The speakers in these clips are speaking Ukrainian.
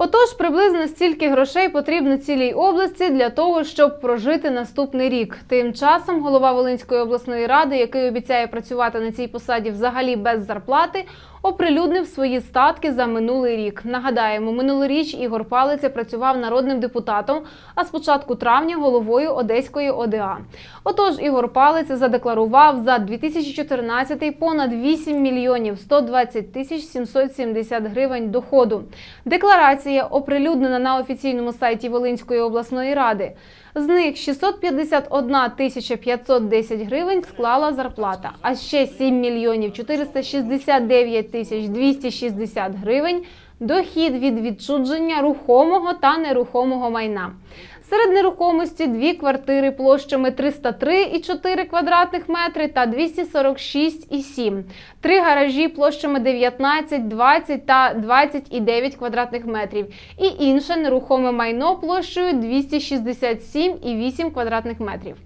Отож, приблизно стільки грошей потрібно цілій області для того, щоб прожити наступний рік. Тим часом голова Волинської обласної ради, який обіцяє працювати на цій посаді взагалі без зарплати, оприлюднив свої статки за минулий рік. Нагадаємо, минулоріч Ігор Палиця працював народним депутатом, а з початку травня головою Одеської ОДА. Отож, Ігор Палиця задекларував за 2014 понад 8 мільйонів 120 тисяч 770 гривень доходу. Декларація оприлюднена на офіційному сайті Волинської обласної ради. З них 651 тисяча 510 гривень склала зарплата, а ще 7 мільйонів 469 тисяч 260 гривень дохід від відчудження рухомого та нерухомого майна. Серед нерухомості дві квартири площами 303,4 квадратних метри та 246,7, три гаражі площами 19, 20 та 20,9 квадратних метрів і інше нерухоме майно площею 267,8 квадратних метрів.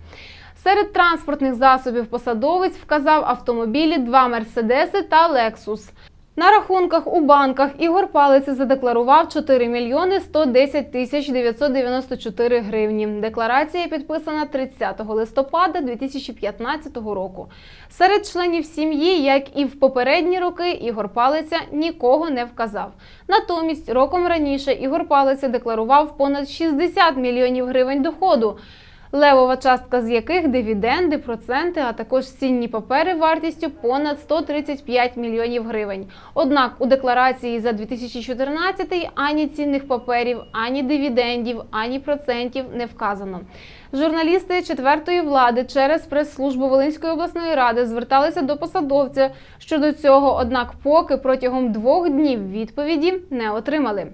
Серед транспортних засобів посадовець вказав автомобілі, два мерседеси та Лексус. На рахунках у банках Ігор Палиця задекларував 4 мільйони 110 тисяч 994 гривні. Декларація підписана 30 листопада 2015 року. Серед членів сім'ї, як і в попередні роки, Ігор Палиця нікого не вказав. Натомість роком раніше Ігор Палиця декларував понад 60 мільйонів гривень доходу левова частка з яких дивіденди, проценти, а також цінні папери вартістю понад 135 мільйонів гривень. Однак у декларації за 2014 ані цінних паперів, ані дивідендів, ані процентів не вказано. Журналісти четвертої влади через прес-службу Волинської обласної ради зверталися до посадовця щодо цього, однак поки протягом двох днів відповіді не отримали.